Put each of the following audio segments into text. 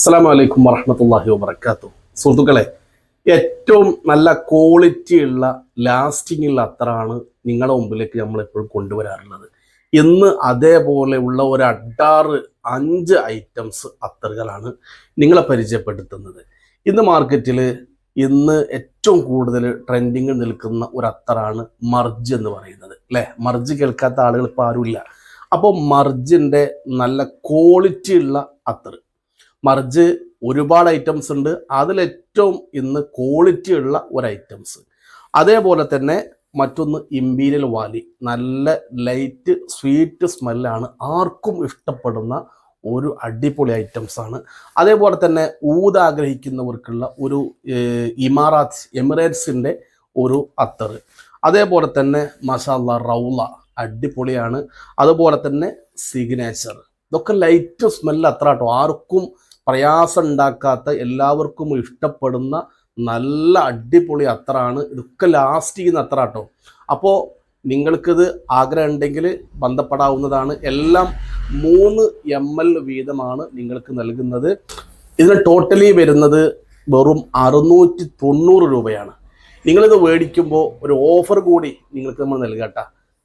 അസ്സാം വലൈക്കും വറഹമത്തല്ലാഹി വബർക്കാത്തു സുഹൃത്തുക്കളെ ഏറ്റവും നല്ല ക്വാളിറ്റി ഉള്ള ലാസ്റ്റിംഗ് ഉള്ള അത്തറാണ് നിങ്ങളുടെ മുമ്പിലേക്ക് നമ്മൾ എപ്പോഴും കൊണ്ടുവരാറുള്ളത്. ഇന്ന് അതേപോലെ ഉള്ള ഒരു അഡാറ് അഞ്ച് ഐറ്റംസ് അത്തറുകളാണ് നിങ്ങളെ പരിചയപ്പെടുത്തുന്നത്. ഇന്ന് മാർക്കറ്റിൽ ഇന്ന് ഏറ്റവും കൂടുതൽ ട്രെൻഡിങ് നിൽക്കുന്ന ഒരു അത്തറാണ് മർജ് എന്ന് പറയുന്നത്. അല്ലേ മർജ് കേൾക്കാത്ത ആളുകൾ ഇപ്പോൾ ആരുമില്ല. അപ്പോൾ മർജിന്റെ നല്ല ക്വാളിറ്റി ഉള്ള അത്തർ മറിച്ച് ഒരുപാട് ഐറ്റംസ് ഉണ്ട്. അതിലേറ്റവും ഇന്ന് ക്വാളിറ്റി ഉള്ള ഒരു ഐറ്റംസ് അതേപോലെ തന്നെ മറ്റൊന്ന് ഇമ്പീരിയൽ വാലി നല്ല ലൈറ്റ് സ്വീറ്റ് സ്മെല്ലാണ് ആർക്കും ഇഷ്ടപ്പെടുന്ന ഒരു അടിപൊളി ഐറ്റംസ് ആണ്. അതേപോലെ തന്നെ ഊത് ആഗ്രഹിക്കുന്നവർക്കുള്ള ഒരു ഇമാറാത്ത് എമിറേറ്റ്സിന്റെ ഒരു അത്തർ അതേപോലെ തന്നെ മസാല റൗള അടിപൊളിയാണ്. അതുപോലെ തന്നെ സിഗ്നേച്ചർ ഇതൊക്കെ ലൈറ്റ് സ്മെല്ല് അത്ര കേട്ടോ. ആർക്കും പ്രയാസം ഉണ്ടാക്കാത്ത എല്ലാവർക്കും ഇഷ്ടപ്പെടുന്ന നല്ല അടിപൊളി അത്രാണ് ഇതൊക്കെ ലാസ്റ്റ് ചെയ്യുന്ന അത്ര കേട്ടോ അപ്പോൾ നിങ്ങൾക്കിത് ആഗ്രഹം ഉണ്ടെങ്കിൽ ബന്ധപ്പെടാവുന്നതാണ്. എല്ലാം മൂന്ന് എം എൽ വീതമാണ് നിങ്ങൾക്ക് നൽകുന്നത്. ഇതിന് ടോട്ടലി വരുന്നത് വെറും അറുന്നൂറ്റി തൊണ്ണൂറ് രൂപയാണ്. നിങ്ങളിത് മേടിക്കുമ്പോൾ ഒരു ഓഫർ കൂടി നിങ്ങൾക്ക് നമ്മൾ നൽകട്ട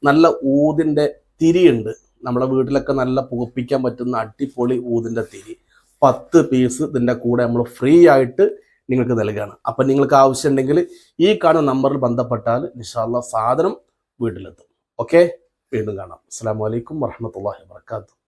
നല്ല ഊതിന്റെ തിരിയുണ്ട്. നമ്മുടെ വീട്ടിലൊക്കെ നല്ല പുകപ്പിക്കാൻ പറ്റുന്ന അടിപൊളി ഊതിന്റെ തിരി. പത്ത് പീസ് ഇതിന്റെ കൂടെ നമ്മൾ ഫ്രീ ആയിട്ട് നിങ്ങൾക്ക് നൽകുകയാണ് അപ്പം നിങ്ങൾക്ക് ആവശ്യമുണ്ടെങ്കിൽ ഈ കാണുന്ന നമ്പറിൽ ബന്ധപ്പെട്ടാൽ നിഷാല്ല സാധനം വീട്ടിലെത്തും. ഓക്കെ വീണ്ടും കാണാം. അസ്സാം വലൈക്കും വർഹമത്തല്ലാഹി വർക്കാത്തു